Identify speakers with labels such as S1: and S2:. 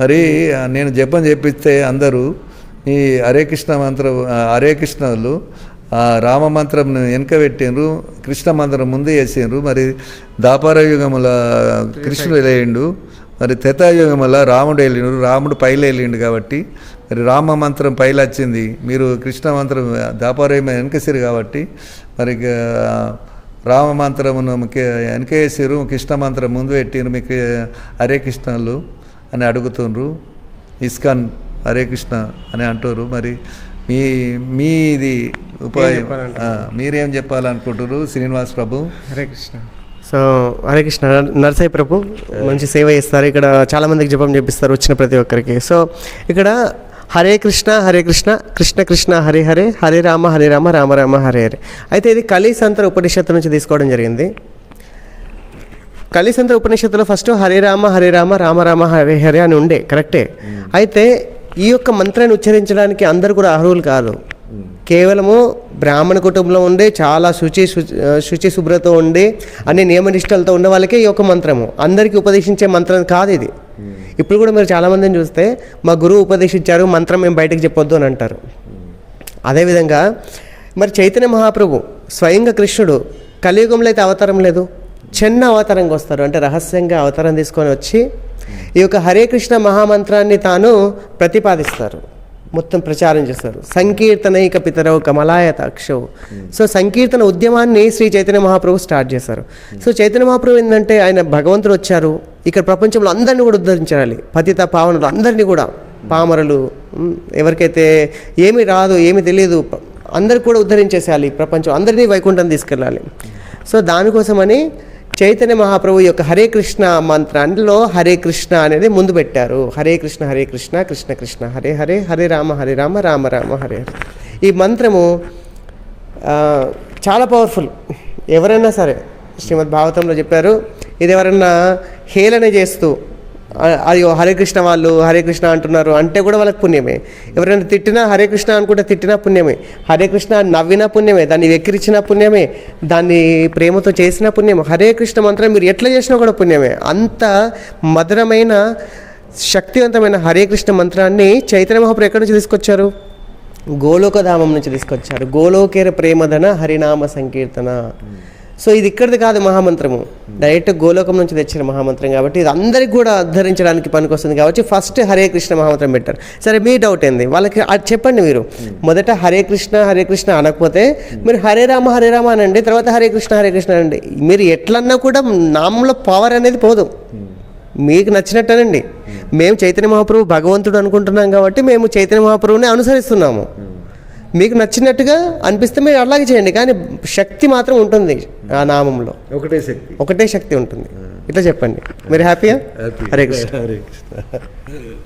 S1: మరి నేను జపం చేపిస్తే అందరూ ఈ హరే కృష్ణ మంత్రం హరే కృష్ణలు రామ మంత్రం వెనక పెట్టిండ్రు కృష్ణ మంత్రం ముందు వేసిండ్రు మరి దాపార యుగముల కృష్ణుడు వెళ్ళిండు మరి త్రేతాయుగముల రాముడు వెళ్ళిండు రాముడు పైలు వెళ్ళిండు కాబట్టి మరి రామ మంత్రం పైలు వచ్చింది మీరు కృష్ణ మంత్రం దాపార యుగం వెనకసిరు కాబట్టి మరి ఇక, రామ మంత్రమును వెనకేసిరు కృష్ణ మంత్రం ముందు పెట్టిరు మీకు హరే కృష్ణలు. అని అడుగుతుండ్రు. ఇస్కాన్ హరే కృష్ణ అని అంటారు మరి మీ మీది ఉపాయం ఆ, మీరేం చెప్పాలనుకుంటారు శ్రీనివాస్ ప్రభు?
S2: హరే కృష్ణ. సో హరే కృష్ణ నరసయ్య ప్రభు మంచి సేవ చేస్తారు. ఇక్కడ చాలా మందికి జపం చేపిస్తారు వచ్చిన ప్రతి ఒక్కరికి. సో ఇక్కడ హరే కృష్ణ హరే కృష్ణ కృష్ణ కృష్ణ హరే హరే హరే రామ హరే రామ రామ రామ హరే హరే. అయితే ఇది కలిసంతర ఉపనిషత్తు నుంచి తీసుకోవడం జరిగింది. కలిసంద్ర ఉపనిషత్తులో ఫస్ట్ హరే రామ హరే రామ రామ రామ హరే హరే అని ఉండే కరెక్టే? అయితే ఈ యొక్క మంత్రాన్ని ఉచ్చరించడానికి అందరు కూడా అర్హులు కాదు. కేవలము బ్రాహ్మణ కుటుంబంలో ఉండే చాలా శుచి శుచి- శుచి శుభ్రత ఉండి అన్ని నియమనిష్టలతో ఉన్న వాళ్ళకే ఈ యొక్క మంత్రము. అందరికీ ఉపదేశించే మంత్రం కాదు ఇది. ఇప్పుడు కూడా మీరు చాలామందిని చూస్తే మా గురువు ఉపదేశించారు మంత్రం మేము బయటకు చెప్పొద్దు అని అంటారు. అదేవిధంగా మరి చైతన్య మహాప్రభు స్వయంగా కృష్ణుడు కలియుగంలో అయితే అవతారం లేదు. చిన్న అవతారంగా వస్తారు. అంటే రహస్యంగా అవతారం తీసుకొని వచ్చి ఈ యొక్క హరే కృష్ణ మహామంత్రాన్ని తాను ప్రతిపాదిస్తారు. మొత్తం ప్రచారం చేస్తారు. సంకీర్తనైక పితరవు కమలాయతక్షవు సో సంకీర్తన ఉద్యమాన్ని శ్రీ చైతన్య మహాప్రభు స్టార్ట్ చేశారు. సో చైతన్య మహాప్రభు ఏంటంటే ఆయన భగవంతుడు వచ్చారు. ఇక్కడ ప్రపంచంలో అందరినీ కూడా ఉద్ధరించాలి. పతిత పావనులు అందరినీ కూడా. పామరులు ఎవరికైతే ఏమి రాదు ఏమి తెలియదు అందరు కూడా ఉద్ధరించేసేయాలి. ప్రపంచం అందరినీ వైకుంఠం తీసుకెళ్ళాలి. సో దానికోసమని చైతన్య మహాప్రభు యొక్క హరే కృష్ణ మంత్రాల్లో హరే కృష్ణ అనేది ముందు పెట్టారు. హరే కృష్ణ హరే కృష్ణ కృష్ణ కృష్ణ. హరే హరే హరే రామ హరే రామ రామ రామ హరే హరే. ఈ మంత్రము చాలా పవర్ఫుల్ ఎవరైనా సరే శ్రీమద్ భాగవతంలో చెప్పారు ఇది ఎవరైనా హేళన చేస్తూ అయ్యో హరే కృష్ణ వాళ్ళు హరే కృష్ణ అంటున్నారు అంటే కూడా వాళ్ళకి పుణ్యమే. ఎవరైనా తిట్టినా హరే కృష్ణ అనుకుంటే తిట్టినా పుణ్యమే. హరే కృష్ణ నవ్వినా పుణ్యమే దాన్ని వెక్కిరించినా పుణ్యమే దాన్ని ప్రేమతో చేసిన పుణ్యమే. హరే కృష్ణ మంత్రం మీరు ఎట్లా చేసినా కూడా పుణ్యమే. అంత మధురమైన శక్తివంతమైన హరే కృష్ణ మంత్రాన్ని చైతన్య మహాప్రభు ఎక్కడి నుంచి తీసుకొచ్చారు? గోలోకధామం నుంచి తీసుకొచ్చారు. గోలోకేర ప్రేమధన హరినామ సంకీర్తన. సో ఇది ఇక్కడిది కాదు మహామంత్రము. డైరెక్ట్ గోలోకం నుంచి తెచ్చిన మహామంత్రం కాబట్టి ఇది అందరికి కూడా ఉద్ధరించడానికి పనికొస్తుంది కాబట్టి ఫస్ట్ హరే కృష్ణ మహామంత్రం పెట్టారు. సరే మీ డౌట్ ఏంది? వాళ్ళకి అది చెప్పండి మీరు. మొదట హరే కృష్ణ హరే కృష్ణ అనకపోతే మీరు హరే రామ హరే రామ అనండి తర్వాత హరే కృష్ణ హరే కృష్ణ అనండి. మీరు ఎట్లన్నా కూడా నామంలో పవర్ అనేది పోదు. మీకు నచ్చినట్టనండి మేము చైతన్య మహాప్రభు భగవంతుడు అనుకుంటున్నాం కాబట్టి మేము చైతన్య మహాప్రభుని అనుసరిస్తున్నాము. మీకు నచ్చినట్టుగా అనిపిస్తే మీరు అలాగే చేయండి. కానీ శక్తి మాత్రం ఉంటుంది ఆ నామంలో.
S1: ఒకటే శక్తి.
S2: ఒకటే శక్తి ఉంటుంది. ఇట్లా చెప్పండి. మీరు హ్యాపీయా? హరే కృష్ణ.
S1: హరే కృష్ణ.